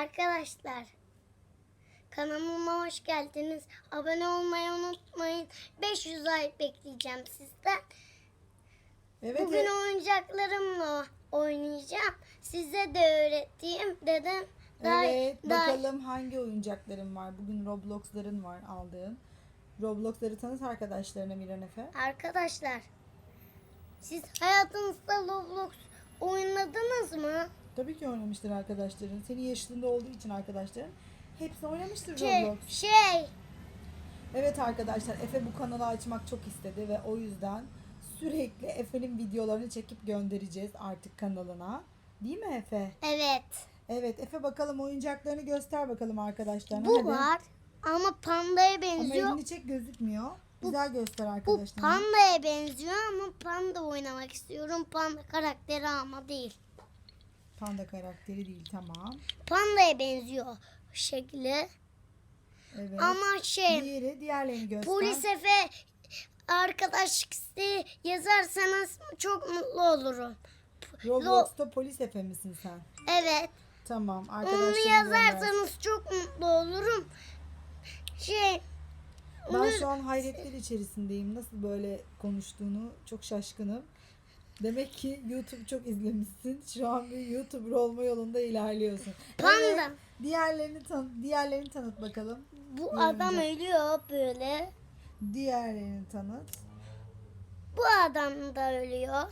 Arkadaşlar kanalıma hoş geldiniz. Abone olmayı unutmayın. 500 like bekleyeceğim sizden. Evet. Bugün oyuncaklarımla oynayacağım. Size de öğreteyim dedim. Daha- evet. daha- Bakalım hangi oyuncakların var? Bugün Roblox'ların var aldığın. Roblox'ları tanıt arkadaşlarına Miran Efe. Arkadaşlar siz hayatınızda Roblox mı? Tabii ki oynamıştır arkadaşların. Senin yaşında olduğu için arkadaşların. Hepsi oynamıştır Şey, Roblox. şey Evet arkadaşlar Efe bu kanalı açmak çok istedi ve o yüzden sürekli Efe'nin videolarını çekip göndereceğiz artık kanalına. Değil mi Efe? evet Evet Efe bakalım oyuncaklarını göster bakalım arkadaşlarına. bu Hadi. var ama pandaya Ama benziyor. elini çek gözükmüyor. Güzel göster Bu arkadaşlarına. pandaya benziyor ama panda oynamak istiyorum. Panda karakteri ama değil. Panda karakteri değil tamam. Pandaya benziyor şekli. Evet. Ama şey Diğeri diğerlerini göster. polis efe arkadaşlık isteği yazarsanız çok mutlu olurum. Roblox'ta polis Efe misin sen? Evet. Tamam Onu yazarsanız çok mutlu olurum. Şey Ben onu- şu an hayretler içerisindeyim. Nasıl böyle konuştuğunu çok şaşkınım. Demek ki YouTube çok izlemişsin. Şu an bir YouTuber olma yolunda ilerliyorsun. Panda. Evet, diğerlerini tan diğerlerini tanıt bakalım. bu Bir adam ölüyor böyle. Diğerlerini tanıt. Bu adam da ölüyor.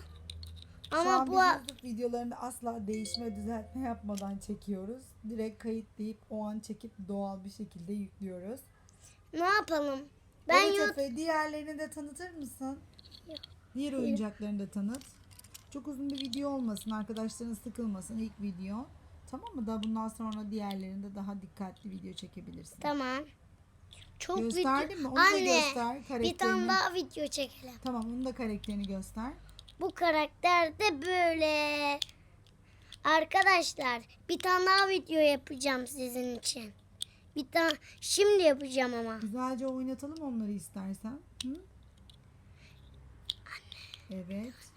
Şu Ama an bu YouTube videolarında asla değişme düzeltme yapmadan çekiyoruz. Direkt kayıtlayıp o an çekip doğal bir şekilde yüklüyoruz. ne yapalım? Ben evet YouTube Efe diğerlerini de tanıtır mısın? Diğer oyuncaklarını da tanıt. Çok uzun bir video olmasın. Arkadaşların sıkılmasın ilk video. Tamam mı? Da bundan sonra diğerlerinde daha dikkatli video çekebilirsin. Tamam. Çok Gösterdin video. mi? Onu da Anne göster. bir Karakterini. tane daha video çekelim. Tamam onun da karakterini göster. Bu karakter de böyle. Arkadaşlar bir tane daha video yapacağım sizin için. Bir tane şimdi yapacağım ama. Güzelce oynatalım onları istersen. Hı? Evet.